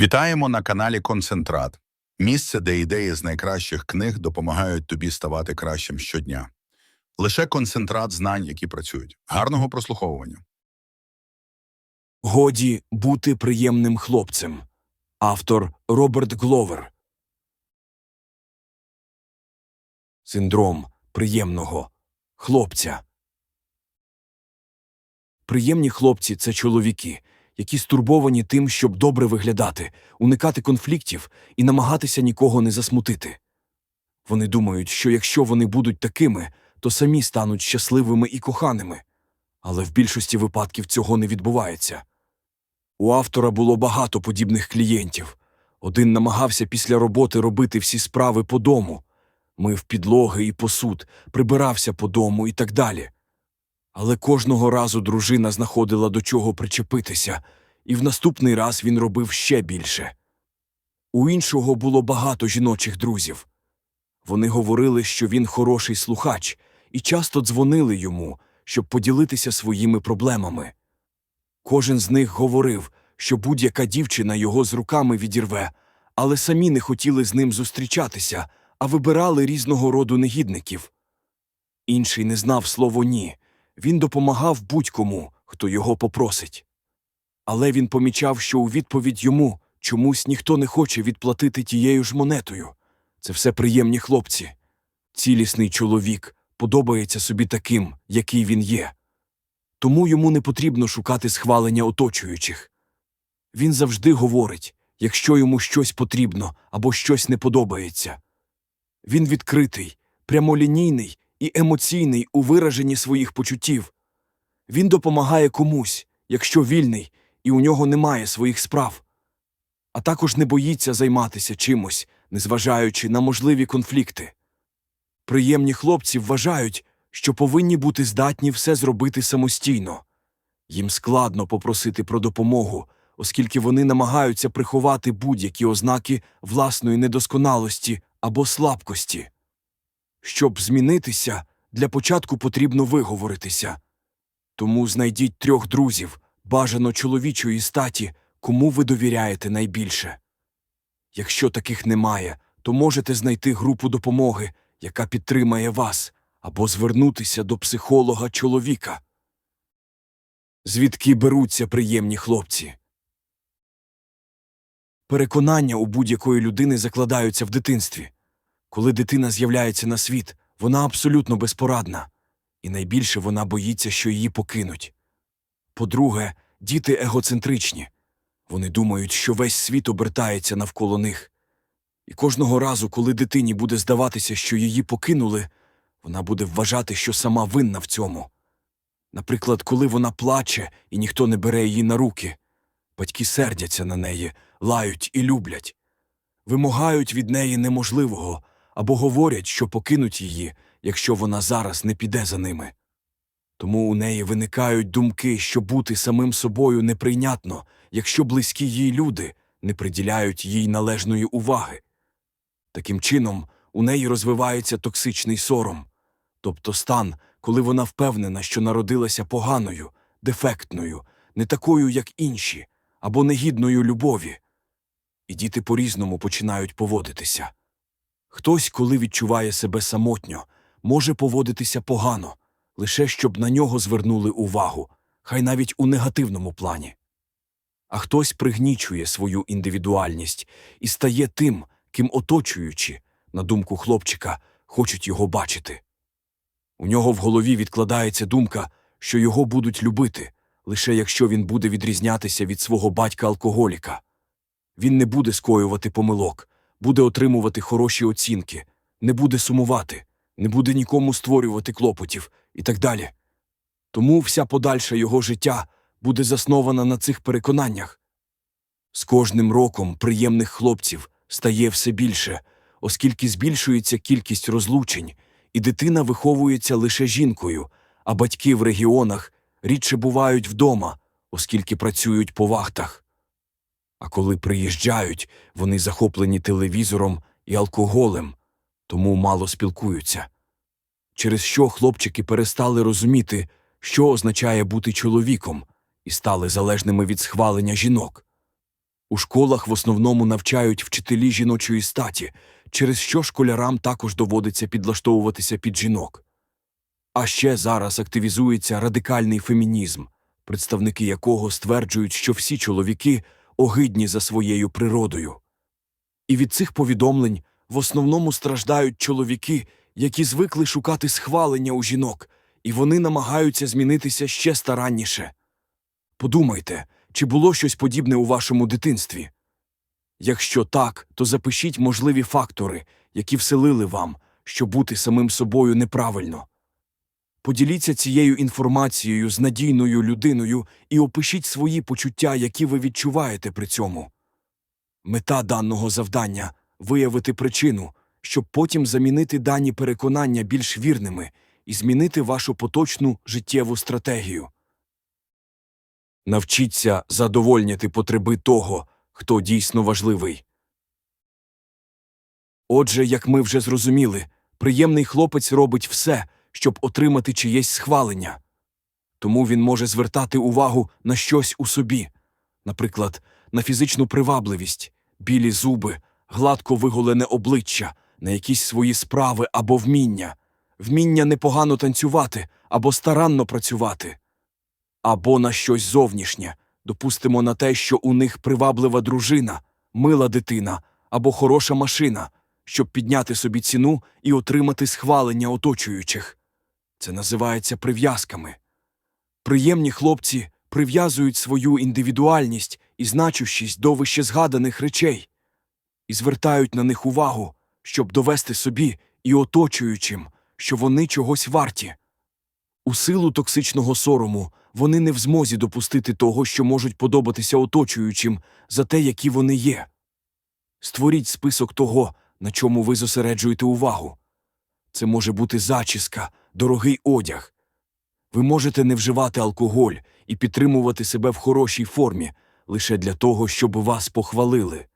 Вітаємо на каналі Концентрат. Місце, де ідеї з найкращих книг допомагають тобі ставати кращим щодня. Лише концентрат знань, які працюють. Гарного прослуховування. Годі бути приємним хлопцем. Автор Роберт Гловер. Синдром приємного хлопця. Приємні хлопці це чоловіки, які стурбовані тим, щоб добре виглядати, уникати конфліктів і намагатися нікого не засмутити. Вони думають, що якщо вони будуть такими, то самі стануть щасливими і коханими. Але в більшості випадків цього не відбувається. У автора було багато подібних клієнтів. Один намагався після роботи робити всі справи по дому, мив підлоги і посуд, прибирався по дому і так далі. Але кожного разу дружина знаходила до чого причепитися, і в наступний раз він робив ще більше. У іншого було багато жіночих друзів. Вони говорили, що він хороший слухач, і часто дзвонили йому, щоб поділитися своїми проблемами. Кожен з них говорив, що будь-яка дівчина його з руками відірве, але самі не хотіли з ним зустрічатися, а вибирали різного роду негідників. Інший не знав слово ні. Він допомагав будь-кому, хто його попросить. Але він помічав, що у відповідь йому чомусь ніхто не хоче відплатити тією ж монетою. Це все приємні хлопці. Цілісний чоловік подобається собі таким, який він є. Тому йому не потрібно шукати схвалення оточуючих. Він завжди говорить, якщо йому щось потрібно або щось не подобається. Він відкритий, прямолінійний і емоційний у вираженні своїх почуттів. Він допомагає комусь, якщо вільний, і у нього немає своїх справ. А також не боїться займатися чимось, незважаючи на можливі конфлікти. Приємні хлопці вважають, що повинні бути здатні все зробити самостійно. Їм складно попросити про допомогу, оскільки вони намагаються приховати будь-які ознаки власної недосконалості або слабкості. Щоб змінитися, для початку потрібно виговоритися. Тому знайдіть трьох друзів, бажано чоловічої статі, кому ви довіряєте найбільше. Якщо таких немає, то можете знайти групу допомоги, яка підтримає вас, або звернутися до психолога чоловіка. Звідки беруться приємні хлопці? Переконання у будь-якої людини закладаються в дитинстві. Коли дитина з'являється на світ, вона абсолютно безпорадна, і найбільше вона боїться, що її покинуть. По-друге, діти егоцентричні. Вони думають, що весь світ обертається навколо них. І кожного разу, коли дитині буде здаватися, що її покинули, вона буде вважати, що сама винна в цьому. Наприклад, коли вона плаче і ніхто не бере її на руки, батьки сердяться на неї, лають і люблять, вимагають від неї неможливого або говорять, що покинуть її, якщо вона зараз не піде за ними. Тому у неї виникають думки, що бути самим собою неприйнятно, якщо близькі їй люди не приділяють їй належної уваги. Таким чином, у неї розвивається токсичний сором, тобто стан, коли вона впевнена, що народилася поганою, дефектною, не такою, як інші, або негідною любові. І діти по-різному починають поводитися. Хтось, коли відчуває себе самотньо, може поводитися погано, лише щоб на нього звернули увагу, хай навіть у негативному плані. А хтось пригнічує свою індивідуальність і стає тим, ким оточуючи, на думку хлопчика, хочуть його бачити. У нього в голові відкладається думка, що його будуть любити, лише якщо він буде відрізнятися від свого батька-алкоголіка. Він не буде скоювати помилок, буде отримувати хороші оцінки, не буде сумувати, не буде нікому створювати клопотів і так далі. Тому вся подальша його життя буде заснована на цих переконаннях. З кожним роком приємних хлопців стає все більше, оскільки збільшується кількість розлучень, і дитина виховується лише жінкою, а батьки в регіонах рідше бувають вдома, оскільки працюють по вахтах. А коли приїжджають, вони захоплені телевізором і алкоголем, тому мало спілкуються. Через що хлопчики перестали розуміти, що означає бути чоловіком, і стали залежними від схвалення жінок. У школах в основному навчають вчителі жіночої статі, через що школярам також доводиться підлаштовуватися під жінок. А ще зараз активізується радикальний фемінізм, представники якого стверджують, що всі чоловіки огидні за своєю природою. І від цих повідомлень в основному страждають чоловіки, які звикли шукати схвалення у жінок, і вони намагаються змінитися ще старанніше. Подумайте, чи було щось подібне у вашому дитинстві? Якщо так, то запишіть можливі фактори, які вселили вам, що бути самим собою неправильно. Поділіться цією інформацією з надійною людиною і опишіть свої почуття, які ви відчуваєте при цьому. Мета даного завдання виявити причину, щоб потім замінити дані переконання більш вірними і змінити вашу поточну життєву стратегію. Навчіться задовольняти потреби того, хто дійсно важливий. Отже, як ми вже зрозуміли, приємний хлопець робить все, щоб отримати чиєсь схвалення. Тому він може звертати увагу на щось у собі, наприклад, на фізичну привабливість, білі зуби, гладко виголене обличчя, на якісь свої справи або вміння, вміння непогано танцювати або старанно працювати, або на щось зовнішнє, допустимо на те, що у них приваблива дружина, мила дитина або хороша машина, щоб підняти собі ціну і отримати схвалення оточуючих. Це називається прив'язками. Приємні хлопці прив'язують свою індивідуальність і значущість до вищезгаданих речей і звертають на них увагу, щоб довести собі і оточуючим, що вони чогось варті. У силу токсичного сорому вони не в змозі допустити того, що можуть подобатися оточуючим за те, які вони є. Створіть список того, на чому ви зосереджуєте увагу. Це може бути зачіска, дорогий одяг. Ви можете не вживати алкоголь і підтримувати себе в хорошій формі лише для того, щоб вас похвалили.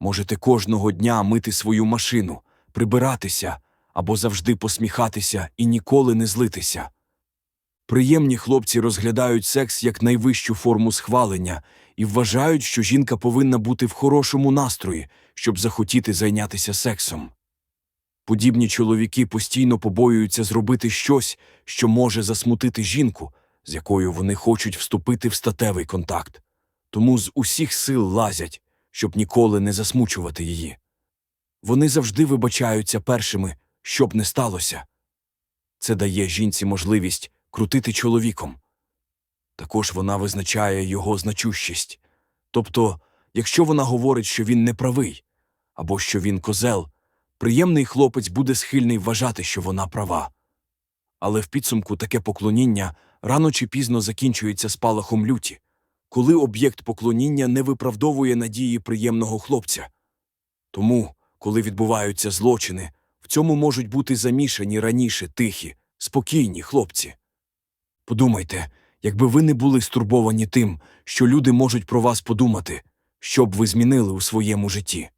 Можете кожного дня мити свою машину, прибиратися або завжди посміхатися і ніколи не злитися. Приємні хлопці розглядають секс як найвищу форму схвалення і вважають, що жінка повинна бути в хорошому настрої, щоб захотіти зайнятися сексом. Подібні чоловіки постійно побоюються зробити щось, що може засмутити жінку, з якою вони хочуть вступити в статевий контакт, тому з усіх сил лазять, щоб ніколи не засмучувати її. Вони завжди вибачаються першими, щоб не сталося. Це дає жінці можливість крутити чоловіком. Також вона визначає його значущість. Тобто, якщо вона говорить, що він неправий, або що він козел, приємний хлопець буде схильний вважати, що вона права. Але в підсумку таке поклоніння рано чи пізно закінчується спалахом люті, коли об'єкт поклоніння не виправдовує надії приємного хлопця. Тому, коли відбуваються злочини, в цьому можуть бути замішані раніше тихі, спокійні хлопці. Подумайте, якби ви не були стурбовані тим, що люди можуть про вас подумати, що б ви змінили у своєму житті.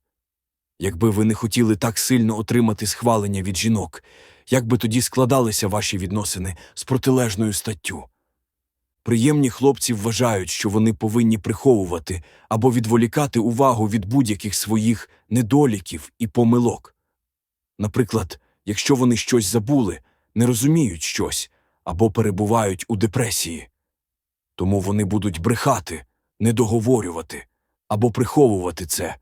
Якби ви не хотіли так сильно отримати схвалення від жінок, як би тоді складалися ваші відносини з протилежною статтю. Приємні хлопці вважають, що вони повинні приховувати або відволікати увагу від будь-яких своїх недоліків і помилок. Наприклад, якщо вони щось забули, не розуміють щось або перебувають у депресії. Тому вони будуть брехати, недоговорювати або приховувати це.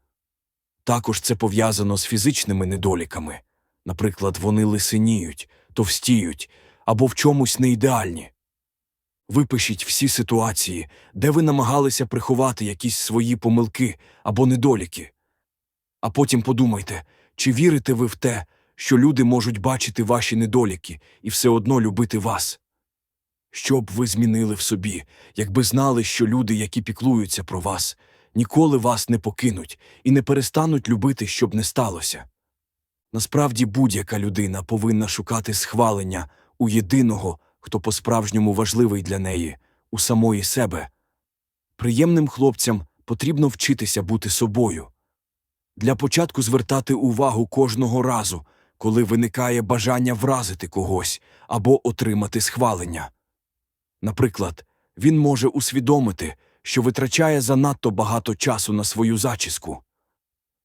Також це пов'язано з фізичними недоліками. Наприклад, вони лисеніють, товстіють або в чомусь неідеальні. Випишіть всі ситуації, де ви намагалися приховати якісь свої помилки або недоліки. А потім подумайте, чи вірите ви в те, що люди можуть бачити ваші недоліки і все одно любити вас? Що б ви змінили в собі, якби знали, що люди, які піклуються про вас, ніколи вас не покинуть і не перестануть любити, щоб не сталося? Насправді будь-яка людина повинна шукати схвалення у єдиного, хто по-справжньому важливий для неї, у самої себе. Приємним хлопцям потрібно вчитися бути собою. Для початку звертати увагу кожного разу, коли виникає бажання вразити когось або отримати схвалення. Наприклад, він може усвідомити, що витрачає занадто багато часу на свою зачіску.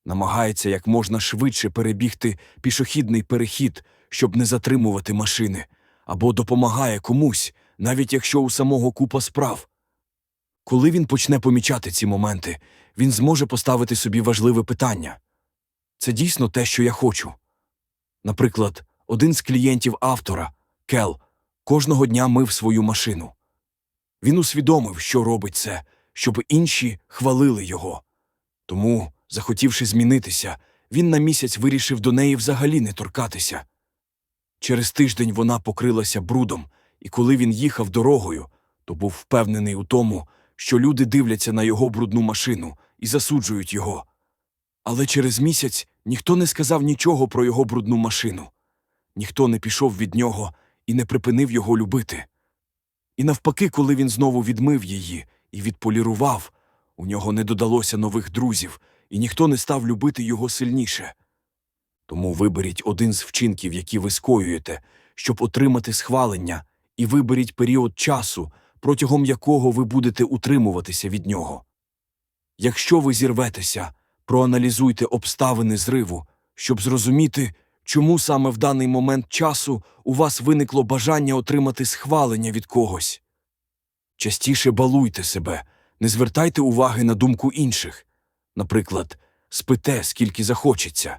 Намагається як можна швидше перебігти пішохідний перехід, щоб не затримувати машини, або допомагає комусь, навіть якщо у самого купа справ. Коли він почне помічати ці моменти, він зможе поставити собі важливе питання це дійсно те, що я хочу. Наприклад, один з клієнтів автора, Кел, кожного дня мив свою машину. Він усвідомив, що робить це, щоб інші хвалили його. Тому, захотівши змінитися, він на місяць вирішив до неї взагалі не торкатися. Через тиждень вона покрилася брудом, і коли він їхав дорогою, то був впевнений у тому, що люди дивляться на його брудну машину і засуджують його. Але через місяць ніхто не сказав нічого про його брудну машину, ніхто не пішов від нього і не припинив його любити. І навпаки, коли він знову відмив її і відполірував, у нього не додалося нових друзів, і ніхто не став любити його сильніше. Тому виберіть один з вчинків, які ви скоюєте, щоб отримати схвалення, і виберіть період часу, протягом якого ви будете утримуватися від нього. Якщо ви зірветеся, проаналізуйте обставини зриву, щоб зрозуміти, чому саме в даний момент часу у вас виникло бажання отримати схвалення від когось. Частіше балуйте себе, не звертайте уваги на думку інших. Наприклад, спите, скільки захочеться.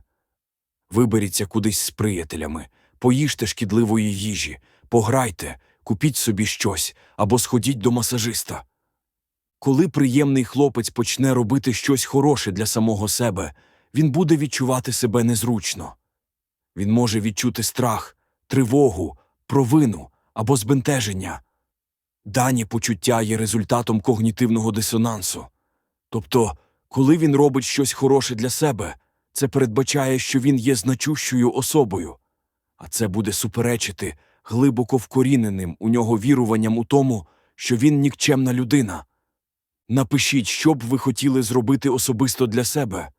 Виберіться кудись з приятелями, поїжте шкідливої їжі, пограйте, купіть собі щось або сходіть до масажиста. Коли приємний хлопець почне робити щось хороше для самого себе, він буде відчувати себе незручно. Він може відчути страх, тривогу, провину або збентеження. Дані почуття є результатом когнітивного дисонансу. Тобто, коли він робить щось хороше для себе, це передбачає, що він є значущою особою, а це буде суперечити глибоко вкоріненим у нього віруванням у тому, що він нікчемна людина. Напишіть, що б ви хотіли зробити особисто для себе.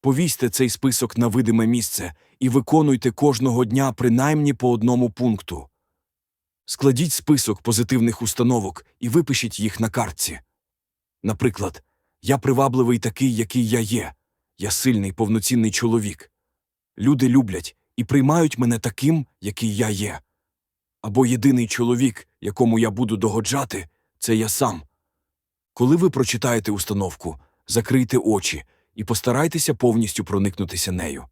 Повісьте цей список на видиме місце і виконуйте кожного дня принаймні по одному пункту. Складіть список позитивних установок і випишіть їх на картці. Наприклад, я привабливий такий, який я є. Я сильний повноцінний чоловік. Люди люблять і приймають мене таким, який я є. Або єдиний чоловік, якому я буду догоджати, це я сам. Коли ви прочитаєте установку, закрийте очі і постарайтеся повністю проникнутися нею.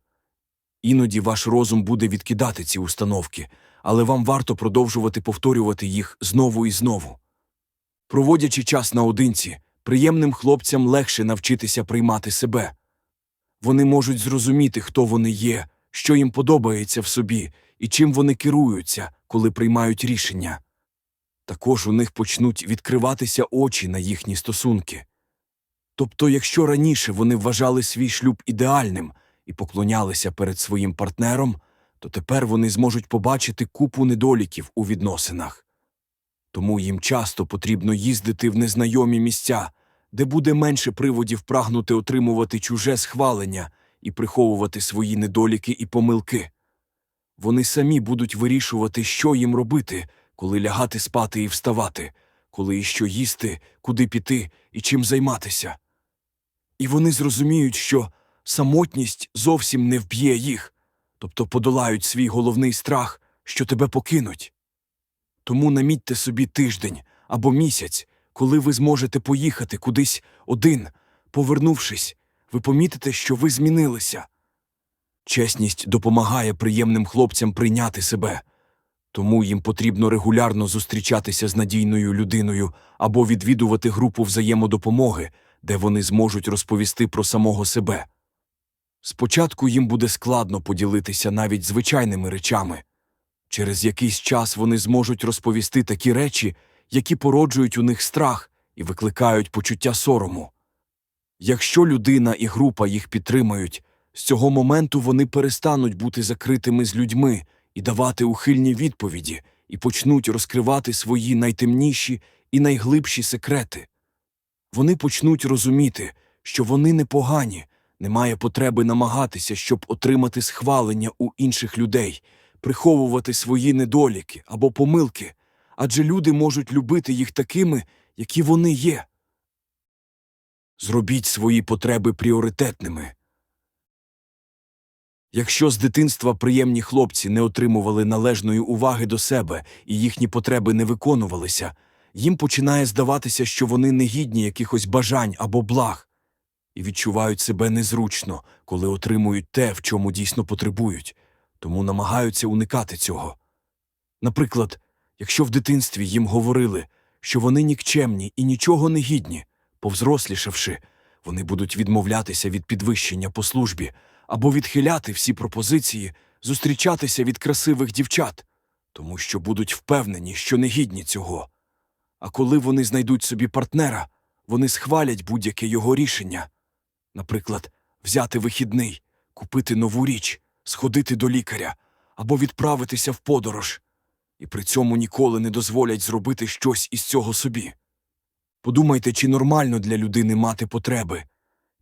Іноді ваш розум буде відкидати ці установки, але вам варто продовжувати повторювати їх знову і знову. Проводячи час наодинці, приємним хлопцям легше навчитися приймати себе. Вони можуть зрозуміти, хто вони є, що їм подобається в собі і чим вони керуються, коли приймають рішення. Також у них почнуть відкриватися очі на їхні стосунки. Тобто, якщо раніше вони вважали свій шлюб ідеальним і поклонялися перед своїм партнером, то тепер вони зможуть побачити купу недоліків у відносинах. Тому їм часто потрібно їздити в незнайомі місця, де буде менше приводів прагнути отримувати чуже схвалення і приховувати свої недоліки і помилки. Вони самі будуть вирішувати, що їм робити, коли лягати спати і вставати, коли і що їсти, куди піти і чим займатися. І вони зрозуміють, що самотність зовсім не вб'є їх, тобто подолають свій головний страх, що тебе покинуть. Тому намітьте собі тиждень або місяць, коли ви зможете поїхати кудись один, повернувшись, ви помітите, що ви змінилися. Чесність допомагає приємним хлопцям прийняти себе, тому їм потрібно регулярно зустрічатися з надійною людиною або відвідувати групу взаємодопомоги, де вони зможуть розповісти про самого себе. Спочатку їм буде складно поділитися навіть звичайними речами. Через якийсь час вони зможуть розповісти такі речі, які породжують у них страх і викликають почуття сорому. Якщо людина і група їх підтримають, з цього моменту вони перестануть бути закритими з людьми і давати ухильні відповіді, і почнуть розкривати свої найтемніші і найглибші секрети. Вони почнуть розуміти, що вони непогані, немає потреби намагатися, щоб отримати схвалення у інших людей, приховувати свої недоліки або помилки, адже люди можуть любити їх такими, які вони є. Зробіть свої потреби пріоритетними. Якщо з дитинства приємні хлопці не отримували належної уваги до себе і їхні потреби не виконувалися, їм починає здаватися, що вони не гідні якихось бажань або благ, і відчувають себе незручно, коли отримують те, в чому дійсно потребують, тому намагаються уникати цього. Наприклад, якщо в дитинстві їм говорили, що вони нікчемні і нічого не гідні, повзрослішавши, вони будуть відмовлятися від підвищення по службі або відхиляти всі пропозиції, зустрічатися від красивих дівчат, тому що будуть впевнені, що не гідні цього. А коли вони знайдуть собі партнера, вони схвалять будь-яке його рішення. Наприклад, взяти вихідний, купити нову річ, сходити до лікаря або відправитися в подорож, і при цьому ніколи не дозволять зробити щось із цього собі. Подумайте, чи нормально для людини мати потреби,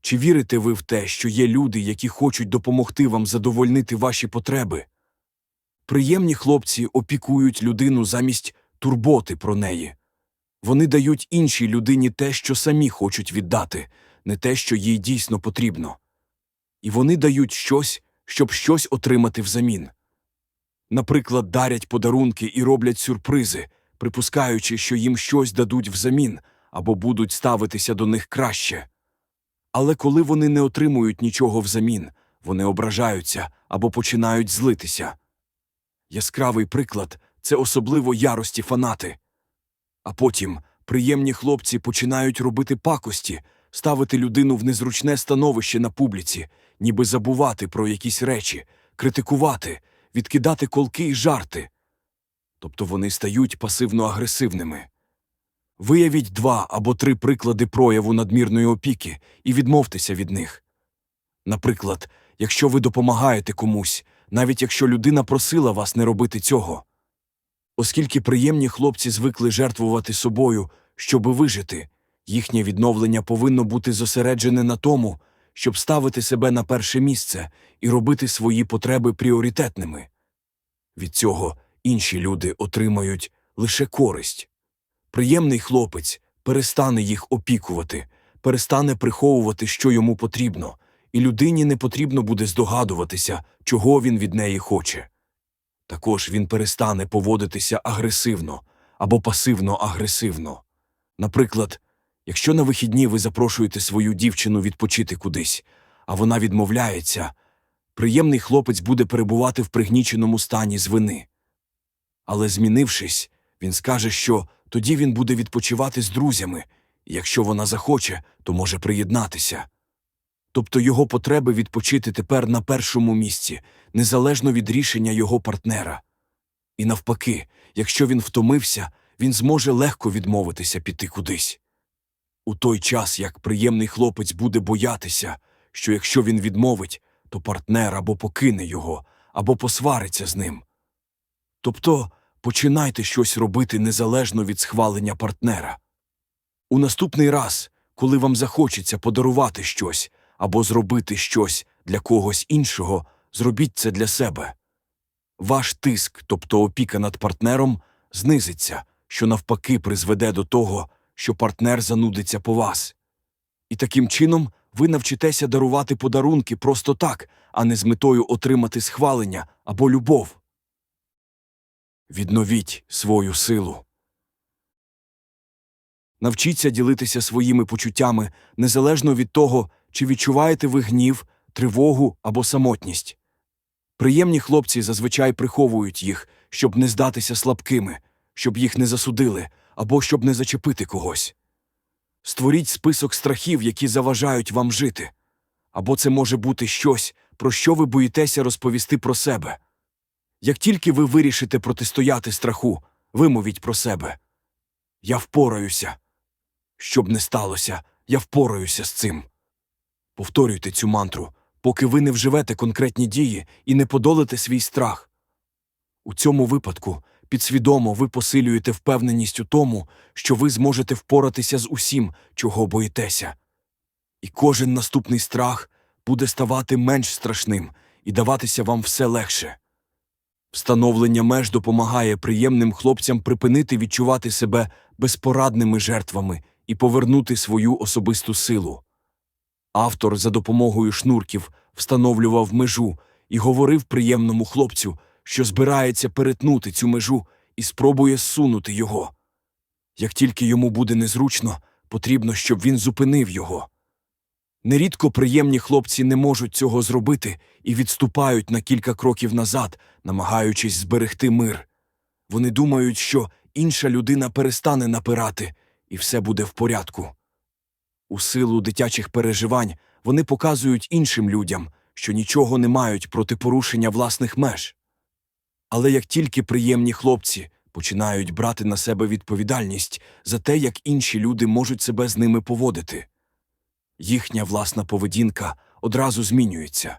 чи вірите ви в те, що є люди, які хочуть допомогти вам задовольнити ваші потреби? Приємні хлопці опікують людину замість турботи про неї. Вони дають іншій людині те, що самі хочуть віддати, не те, що їй дійсно потрібно. І вони дають щось, щоб щось отримати взамін. Наприклад, дарять подарунки і роблять сюрпризи, припускаючи, що їм щось дадуть взамін або будуть ставитися до них краще. Але коли вони не отримують нічого взамін, вони ображаються або починають злитися. Яскравий приклад це особливо ярості фанати. А потім приємні хлопці починають робити пакості, ставити людину в незручне становище на публіці, ніби забувати про якісь речі, критикувати, відкидати колки і жарти. Тобто вони стають пасивно-агресивними. Виявіть два або три приклади прояву надмірної опіки і відмовтеся від них. Наприклад, якщо ви допомагаєте комусь, навіть якщо людина просила вас не робити цього. Оскільки приємні хлопці звикли жертвувати собою, щоби вижити, їхнє відновлення повинно бути зосереджене на тому, щоб ставити себе на перше місце і робити свої потреби пріоритетними. Від цього інші люди отримають лише користь. Приємний хлопець перестане їх опікувати, перестане приховувати, що йому потрібно, і людині не потрібно буде здогадуватися, чого він від неї хоче. Також він перестане поводитися агресивно або пасивно-агресивно. Наприклад, якщо на вихідні ви запрошуєте свою дівчину відпочити кудись, а вона відмовляється, приємний хлопець буде перебувати в пригніченому стані з вини. Але змінившись, він скаже, що тоді він буде відпочивати з друзями, і якщо вона захоче, то може приєднатися. Тобто його потреби відпочити тепер на першому місці, незалежно від рішення його партнера. І навпаки, якщо він втомився, він зможе легко відмовитися піти кудись. У той час, як приємний хлопець буде боятися, що якщо він відмовить, то партнер або покине його, або посвариться з ним. Тобто починайте щось робити незалежно від схвалення партнера. У наступний раз, коли вам захочеться подарувати щось або зробити щось для когось іншого, зробіть це для себе. Ваш тиск, тобто опіка над партнером, знизиться, що навпаки призведе до того, що партнер занудиться по вас. І таким чином ви навчитеся дарувати подарунки просто так, а не з метою отримати схвалення або любов. Відновіть свою силу. Навчіться ділитися своїми почуттями незалежно від того, чи відчуваєте ви гнів, тривогу або самотність. Приємні хлопці зазвичай приховують їх, щоб не здатися слабкими, щоб їх не засудили або щоб не зачепити когось. Створіть список страхів, які заважають вам жити. Або це може бути щось, про що ви боїтеся розповісти про себе. Як тільки ви вирішите протистояти страху, вимовіть про себе. Я впораюся. Щоб не сталося, я впораюся з цим. Повторюйте цю мантру, поки ви не вживете конкретні дії і не подолите свій страх. У цьому випадку підсвідомо ви посилюєте впевненість у тому, що ви зможете впоратися з усім, чого боїтеся. І кожен наступний страх буде ставати менш страшним і даватися вам все легше. Встановлення меж допомагає приємним хлопцям припинити відчувати себе безпорадними жертвами і повернути свою особисту силу. Автор за допомогою шнурків встановлював межу і говорив приємному хлопцю, що збирається перетнути цю межу і спробує зсунути його. Як тільки йому буде незручно, потрібно, щоб він зупинив його. Нерідко приємні хлопці не можуть цього зробити і відступають на кілька кроків назад, намагаючись зберегти мир. Вони думають, що інша людина перестане напирати, і все буде в порядку. У силу дитячих переживань вони показують іншим людям, що нічого не мають проти порушення власних меж. Але як тільки приємні хлопці починають брати на себе відповідальність за те, як інші люди можуть себе з ними поводити, їхня власна поведінка одразу змінюється.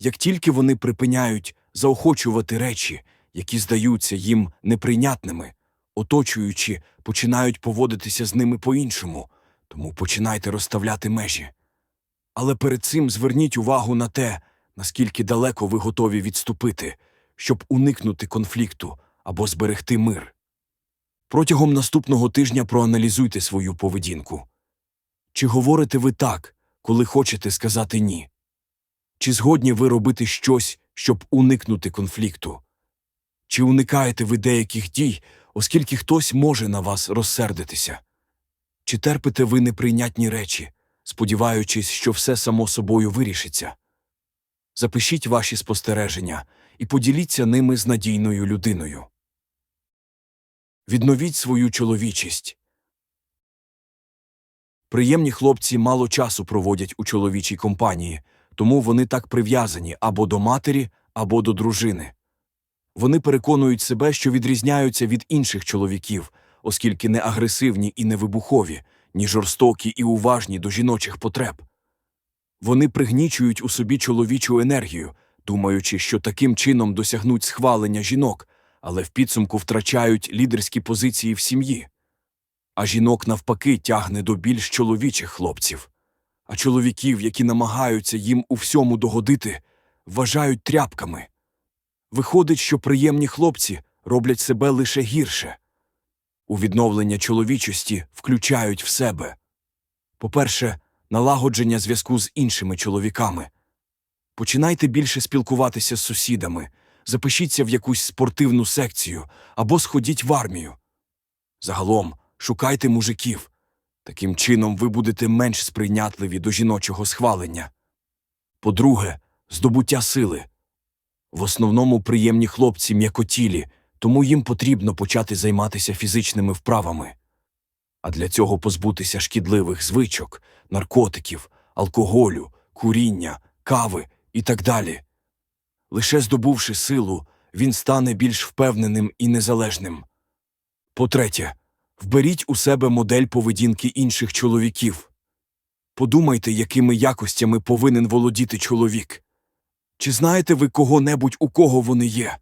Як тільки вони припиняють заохочувати речі, які здаються їм неприйнятними, оточуючі починають поводитися з ними по-іншому, тому починайте розставляти межі. Але перед цим зверніть увагу на те, наскільки далеко ви готові відступити, щоб уникнути конфлікту або зберегти мир. Протягом наступного тижня проаналізуйте свою поведінку. Чи говорите ви так, коли хочете сказати ні? Чи згодні ви робити щось, щоб уникнути конфлікту? Чи уникаєте ви деяких дій, оскільки хтось може на вас розсердитися? Чи терпите ви неприйнятні речі, сподіваючись, що все само собою вирішиться? Запишіть ваші спостереження і поділіться ними з надійною людиною. Відновіть свою чоловічість. Приємні хлопці мало часу проводять у чоловічій компанії, тому вони так прив'язані або до матері, або до дружини. Вони переконують себе, що відрізняються від інших чоловіків, оскільки не агресивні і не вибухові, ні жорстокі і уважні до жіночих потреб. Вони пригнічують у собі чоловічу енергію, думаючи, що таким чином досягнуть схвалення жінок, але в підсумку втрачають лідерські позиції в сім'ї. А жінок, навпаки, тягне до більш чоловічих хлопців. А чоловіків, які намагаються їм у всьому догодити, вважають тряпками. Виходить, що приємні хлопці роблять себе лише гірше. У відновлення чоловічості включають в себе по-перше, налагодження зв'язку з іншими чоловіками. Починайте більше спілкуватися з сусідами, запишіться в якусь спортивну секцію або сходіть в армію. Загалом, шукайте мужиків. Таким чином ви будете менш сприйнятливі до жіночого схвалення. По-друге, здобуття сили. В основному приємні хлопці м'якотілі, тому їм потрібно почати займатися фізичними вправами. А для цього позбутися шкідливих звичок, наркотиків, алкоголю, куріння, кави і так далі. Лише здобувши силу, він стане більш впевненим і незалежним. По-третє, вберіть у себе модель поведінки інших чоловіків. Подумайте, якими якостями повинен володіти чоловік. Чи знаєте ви кого-небудь, у кого вони є?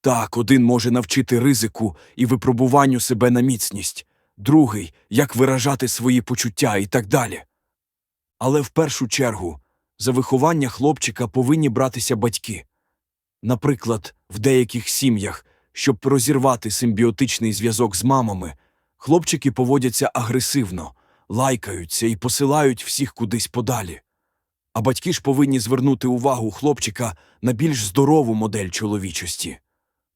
Так, один може навчити ризику і випробуванню себе на міцність, другий як виражати свої почуття і так далі. Але в першу чергу за виховання хлопчика повинні братися батьки. Наприклад, в деяких сім'ях, щоб розірвати симбіотичний зв'язок з мамами, хлопчики поводяться агресивно, лайкаються і посилають всіх кудись подалі. А батьки ж повинні звернути увагу хлопчика на більш здорову модель чоловічості,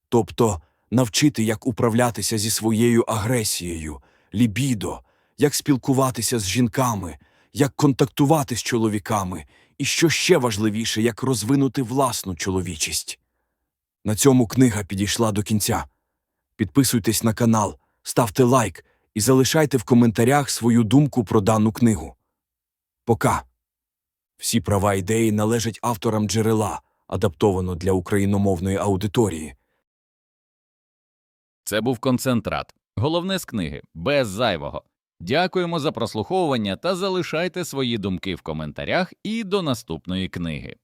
тобто навчити, як управлятися зі своєю агресією, лібідо, як спілкуватися з жінками, як контактувати з чоловіками, і що ще важливіше, як розвинути власну чоловічість. На цьому книга підійшла до кінця. Підписуйтесь на канал, ставте лайк і залишайте в коментарях свою думку про дану книгу. Пока. Всі права ідеї належать авторам джерела, адаптовано для україномовної аудиторії. Це був концентрат. Головне з книги без зайвого. Дякуємо за прослуховування та залишайте свої думки в коментарях і до наступної книги.